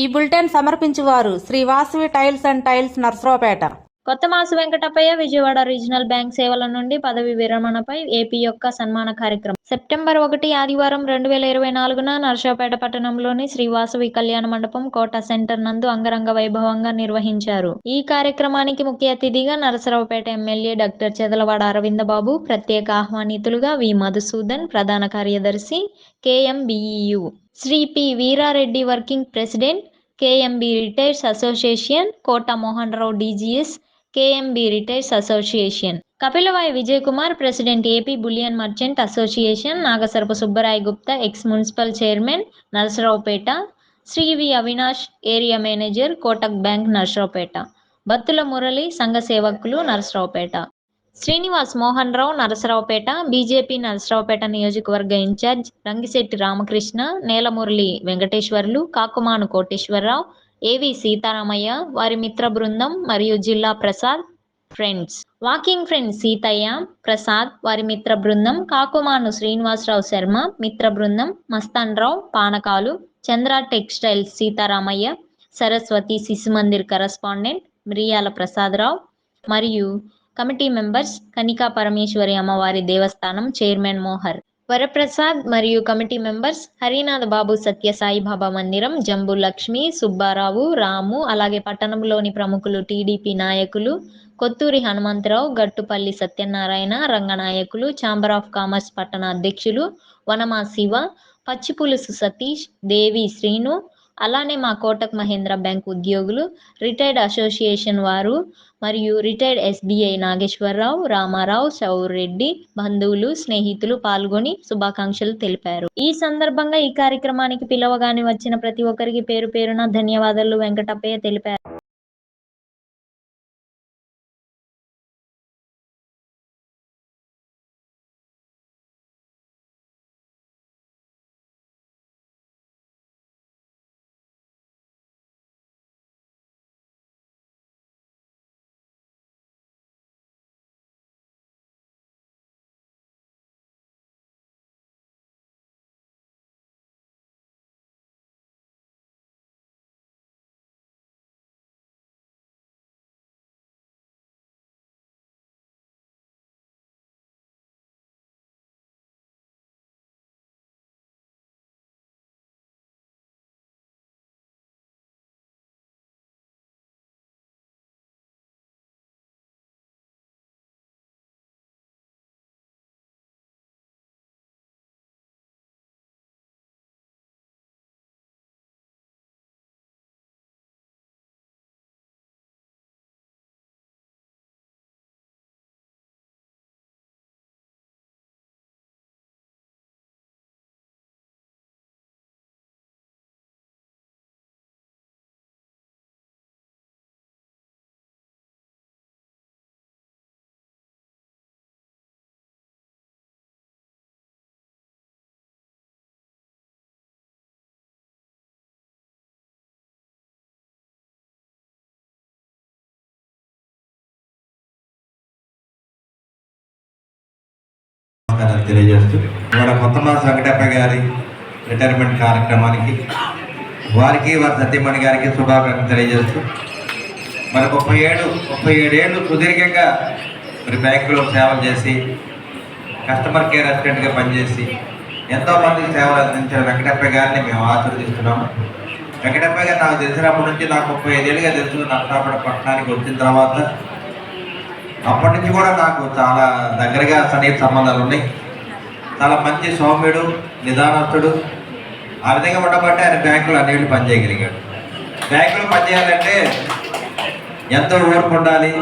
ఈ bulletin సమర్పించువారు Shri Vasavi tiles and tiles Narasaraopet. Kotha Masu Venkatappaiah Vijayawada regional bank సేవల నుండి పదవి విరమణపై AP యొక్క సన్మాన కార్యక్రమం. సెప్టెంబర్ ఒకటి ఆదివారం రెండు వేల ఇరవై నాలుగున నర్సాపేట పట్టణంలోని శ్రీవాసవి కళ్యాణ మండపం కోట సెంటర్ నందు అంగరంగ వైభవంగా నిర్వహించారు. ఈ కార్యక్రమానికి ముఖ్య అతిథిగా నరసరావుపేట ఎమ్మెల్యే డాక్టర్ చెదలవాడ అరవింద బాబు ప్రత్యేక ఆహ్వానితులుగా వి. మధుసూదన్ ప్రధాన కార్యదర్శి KMBEU Shri P. Veerareddy working president KMB retirees association Kota Mohan Rao DGS KMB retirees association Kapilavai Vijay Kumar president AP bullion merchant association Nagasarapu Subbaroy Gupta ex municipal chairman Narasaraopet Shri V Avinash area manager Kotak bank Narasaraopet Battula Murali సంఘ సేవకులు Narasaraopet Srinivas Mohan Rao Narasaraopet BJP Narasaraopet నియోజకవర్గ incharge Rangisetti Ramakrishna నేలమురళి Venkateswarlu Kakumanu Koteswararao ఏవి సీతారామయ్య వారి మిత్ర బృందం మరియు జిల్లా Prasad friends. Walking friends Seethaiah Prasad వారి మిత్ర బృందం కాకుమాను శ్రీనివాసరావు శర్మ మిత్ర బృందం మస్తాన్ రావు పానకాలు చంద్ర టెక్స్టైల్స్ సీతారామయ్య సరస్వతి శిశు మందిర్ కరస్పాండెంట్ మిరియాల ప్రసాదరావు మరియు కమిటీ మెంబర్స్ కనికా పరమేశ్వరి అమ్మవారి దేవస్థానం చైర్మన్ మోహర్. వరప్రసాద్ మరియు కమిటీ మెంబర్స్ హరినాథ్ బాబు సత్య సాయిబాబా మందిరం జంబు లక్ష్మి సుబ్బారావు రాము అలాగే పట్టణంలోని ప్రముఖులు టీడీపీ నాయకులు Kotturi Hanumantharao Gattupalli Satyanarayana Ranganayakulu chamber of commerce పట్టణ అధ్యక్షులు వనమా శివ పచ్చిపులుసు సతీష్ దేవి శ్రీను అలానే మా కోటక్ మహేంద్ర బ్యాంక్ ఉద్యోగులు రిటైర్డ్ అసోసియేషన్ వారు మరియు రిటైర్డ్ ఎస్బీఐ నాగేశ్వరరావు రామారావు రెడ్డి బంధువులు స్నేహితులు పాల్గొని శుభాకాంక్షలు తెలిపారు. ఈ సందర్భంగా ఈ కార్యక్రమానికి పిలవగానే వచ్చిన ప్రతి ఒక్కరికి పేరు పేరున ధన్యవాదాలు వెంకటప్పయ్య తెలిపారు. నమస్కారాలు తెలియజేస్తూ ఇవాళ కొత్తమాస వెంకటప్ప గారి రిటైర్మెంట్ కార్యక్రమానికి వారికి వారి సత్యమణి గారికి శుభాకాంక్షలు తెలియజేస్తూ మరి ముప్పై ఏడు ముప్పై ఏడు ఏళ్ళు సుదీర్ఘంగా మరి బ్యాంకులో సేవలు చేసి కస్టమర్ కేర్ అసిస్టెంట్గా పనిచేసి ఎంతో మందికి సేవలు అందించిన వెంకటప్ప గారిని మేము ఆశీర్వదిస్తున్నాము. వెంకటప్ప గారు నాకు తెలిసినప్పటి నుంచి నాకు ముప్పై ఐదేళ్ళుగా తెలుసు నర్సాపేట పట్టణానికి వచ్చిన తర్వాత అప్పటి నుంచి కూడా నాకు చాలా దగ్గరగా సన్నిహిత సంబంధాలు ఉన్నాయి. చాలా మంచి సౌమ్యుడు నిదానస్తుడు. ఆ విధంగా ఉండబట్టే ఆయన బ్యాంకులో అన్నిళ్ళు పనిచేయగలిగాడు బ్యాంకులో పనిచేయాలంటే ఎంతో ఓర్పు ఉండాలి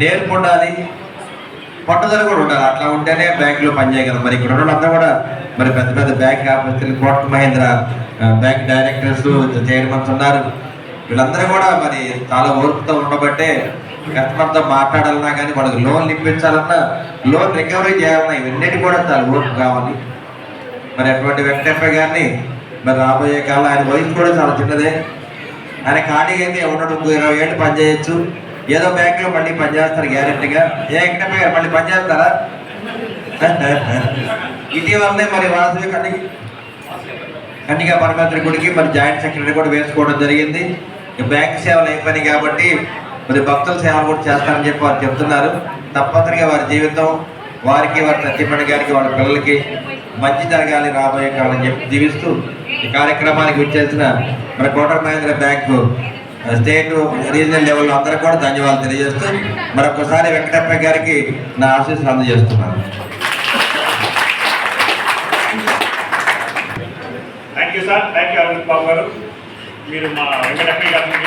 నేర్పు ఉండాలి పట్టుదల కూడా ఉండాలి. అట్లా ఉంటేనే బ్యాంకులో పనిచేయగలం మరి ఇక్కడ ఉన్న కూడా మరి పెద్ద పెద్ద బ్యాంక్ ఆఫీసులు Kotak Mahindra bank directors chairmans ఉన్నారు. వీళ్ళందరూ కూడా మరి చాలా ఓర్పుతో ఉండబట్టే కస్టమర్తో మాట్లాడాలన్నా కానీ వాళ్ళకి లోన్ ఇప్పించాలన్నా లోన్ రికవరీ చేయాలన్నా ఇవన్నీ కూడా చాలా లోన్ కావాలి. మరి అటువంటి వెంకటప్ప గారిని మరి రాబోయే కాలం ఆయన వయసు కూడా చాలా చిన్నదే. ఆయన ఖాళీగా అయితే ఉండడం ఇరవై ఏళ్ళు పనిచేయచ్చు. ఏదో బ్యాంకులో మళ్ళీ పనిచేస్తారు గ్యారెంటీగా. ఏ వెంకటప్ప గారు మళ్ళీ పనిచేస్తారా? ఇటీవలనే మరి వాసవి కన్నీ కన్నికా పరమేశ్వరి గుడికి మరి జాయింట్ సెక్రటరీ కూడా వేసుకోవడం జరిగింది. బ్యాంక్ సేవలు అయిపోయినాయి కాబట్టి మరి భక్తుల సేవలు కూడా చేస్తారని చెప్పి వారు చెప్తున్నారు. తప్పనిసరిగా వారి జీవితం వారికి వారి సత్యమణి గారికి వాళ్ళ పిల్లలకి మంచి జరగాలి రాబోయే కాలం చెప్పి జీవిస్తూ ఈ కార్యక్రమానికి విచ్చేసిన మన Kotak Mahindra bank state regional లెవెల్లో అందరూ కూడా ధన్యవాదాలు తెలియజేస్తూ మరొకసారి వెంకటప్ప గారికి నా ఆశీస్సులు అందజేస్తున్నాను. Thank you sir thank you Aravind Babu గారు. మీరు మా వెంకటప్ప గారికి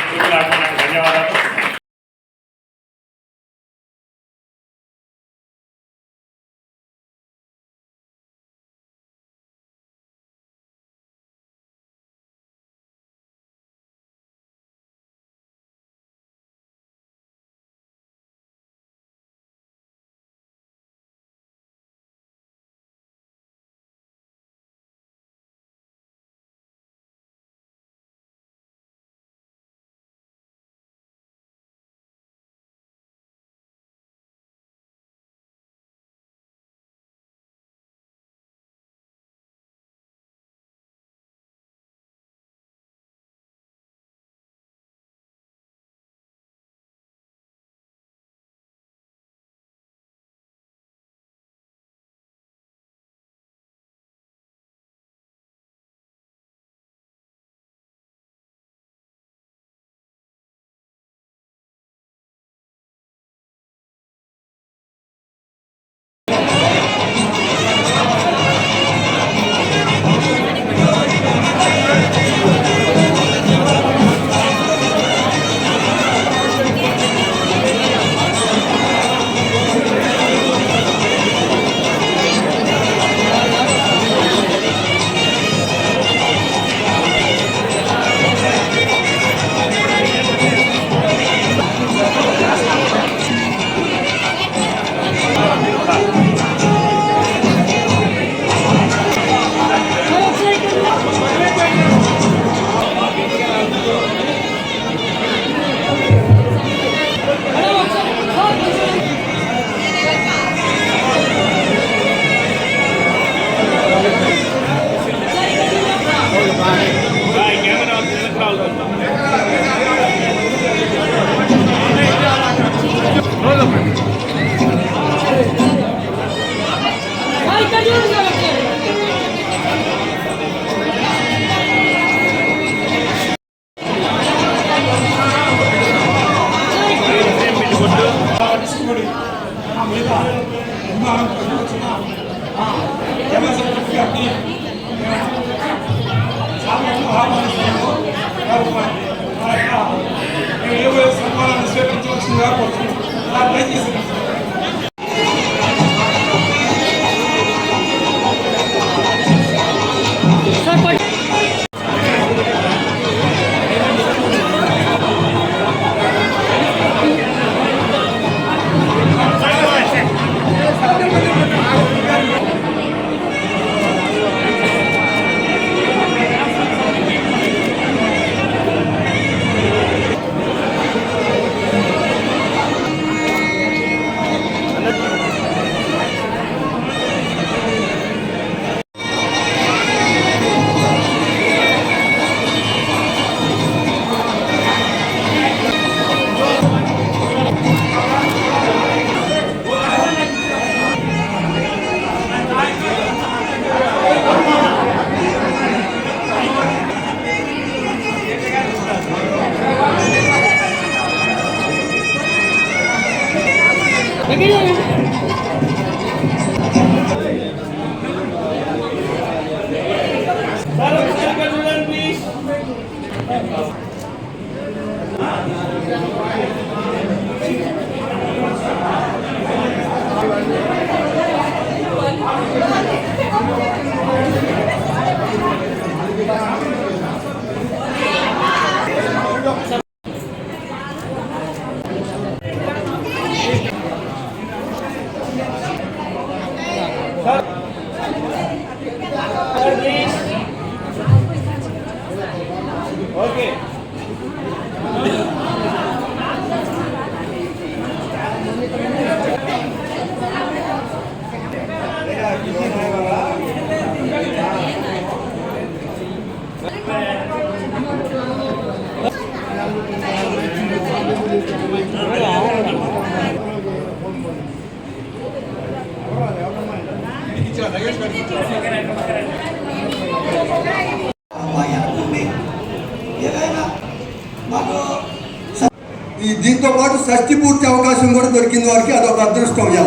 అవకాశం కూడా దొరికింది వారికి అదొక అదృష్టం ఇలా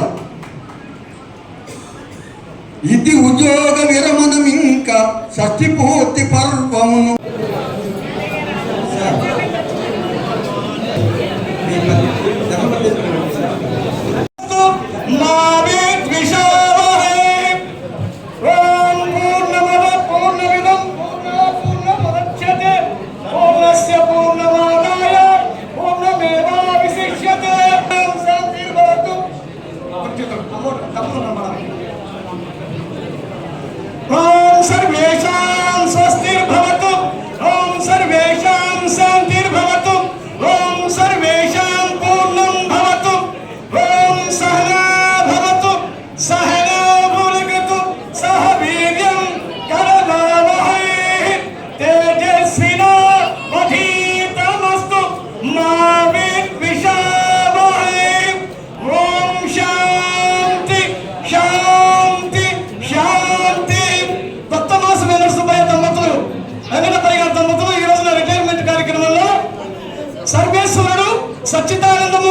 ఇది ఉద్యోగ విరమణం ఇంకా షష్టి పూర్తి పర్వమును.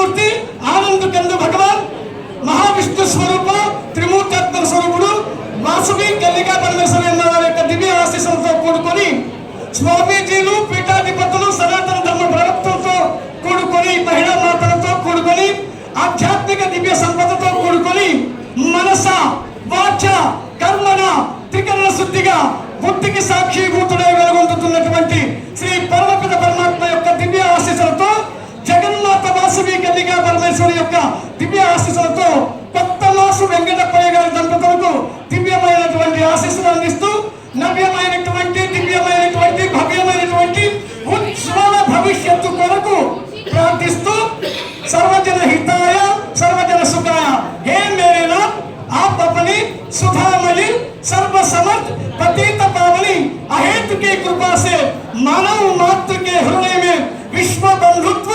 త్రిమూర్తి ఆనంద కందు భగవాన్ మహావిష్ణు స్వరూపం త్రిమూర్తాత్మ స్వరూపుడు వాసవి కల్లికా పరమేశ్వర అన్న వారి యొక్క దివ్య ఆశీస్సులతో కూడుకొని స్వామీజీలు పీఠాధిపతులు సనాతన ధర్మ ప్రవక్తలతో కూడుకొని మహిళా మాతలతో కూడుకొని ఆధ్యాత్మిక దివ్య సంపదతో కూడుకొని మనస వాచ కర్మన త్రికరణ శుద్ధిగా బుద్ధికి సాక్షిభూతుడై వెలుగొందుతున్నటువంటి శ్రీ పరమపిత పరమాత్మ యొక్క దివ్య ఆశీస్సులతో జగన్మాత వాసవి కన్నికా పరమేశ్వరి యొక్క దివ్య ఆశీస్సులతో కొత్త మాసు వెంకటప్పయ్య గారి దంపతులకు దివ్యమైనటువంటి ఆశీస్సులు అందిస్తూ నవ్యమైనటువంటి దివ్యమైనటువంటి భవ్యమైనటువంటి ఉజ్వల భవిష్యత్తు కొరకు ప్రార్థిస్తూ సర్వజన హితాయ సర్వజన సుఖాయ హే మేరేనా आप अपनी सुधामणि सर्व समर्थ पतित पावनी अहेतु की कृपा से मानव मात्र के हृदय में विश्व बंधुत्व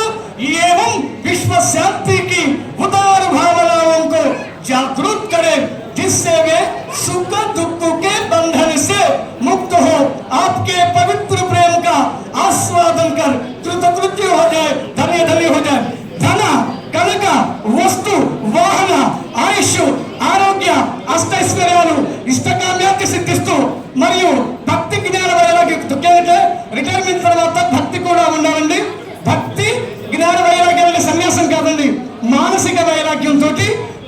एवं विश्व शांति की उदार भावनाओं को जागरूक करें जिससे वे सुख दुख के बंधन से मुक्त हो आपके पवित्र प्रेम का आस्वादन कर कृतकृत्य हो जाए धन्य धन्य हो जाए धन కనుక వస్తు వాహన ఆయుష్ ఆరోగ్య అష్టైశ్వర్యాలు ఇష్టకామ్యాన్ని సిద్ధిస్తూ మరియు భక్తి జ్ఞాన వైరాగ్య దుఃఖేంటే రిటైర్మెంట్ తర్వాత భక్తి కూడా ఉండాలండి భక్తి జ్ఞాన వైరాగ్యం అనే సన్యాసం కాదండి మానసిక వైరాగ్యంతో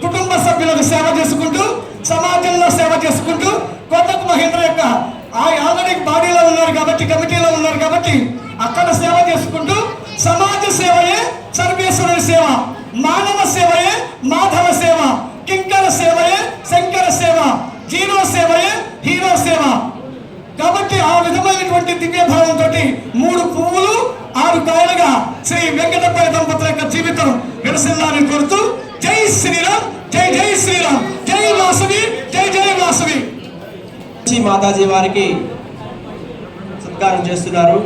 కుటుంబ సభ్యులకు సేవ చేసుకుంటూ సమాజంలో సేవ చేసుకుంటూ కోటకు మహేంద్ర యొక్క ఆ ఆల్రెడీ బాడీలో ఉన్నారు కాబట్టి కమిటీలో ఉన్నారు కాబట్టి అక్కడ సేవ చేసుకుంటూ సమాజ సేవయే సర్వేశ్వరుని సేవ మానవ సేవయే మాధవ సేవ కింకర సేవయే శంకర సేవ జీరో సేవయే హీరో సేవ. కాబట్టి ఆ విధమైనటువంటి దివ్య భావంతో మూడు పువ్వులు ఆరు కాయలుగా శ్రీ వెంకటపల్లి దంపతుల యొక్క జీవితం విరసిల్లాలని కోరుతూ జై శ్రీరామ్ జై జై శ్రీరామ్ జై వాసవి జై జై వాసవి. శ్రీ మాతాజీ వారికి సత్కారం చేస్తున్నారు.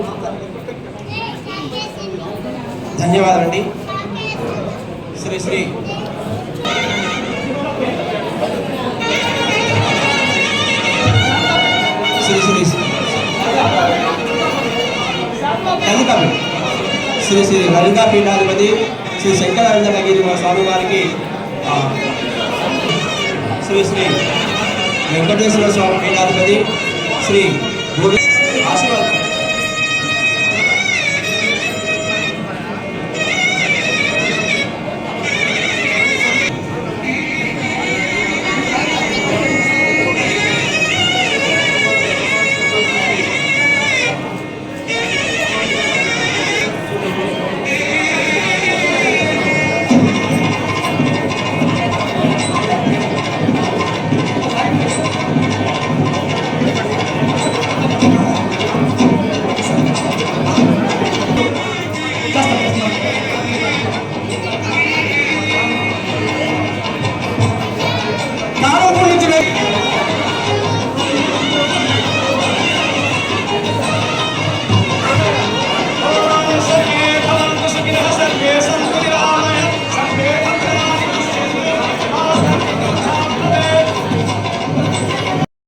ధన్యవాదాలండి. శ్రీ శ్రీ శ్రీ శ్రీ శ్రీ శ్రీ లలితా పీఠాధిపతి శ్రీ శంకరానందగిరి మా స్వామి వారికి శ్రీ శ్రీ వెంకటేశ్వర స్వామి పీఠాధిపతి శ్రీ గురు ఆశీర్వాద.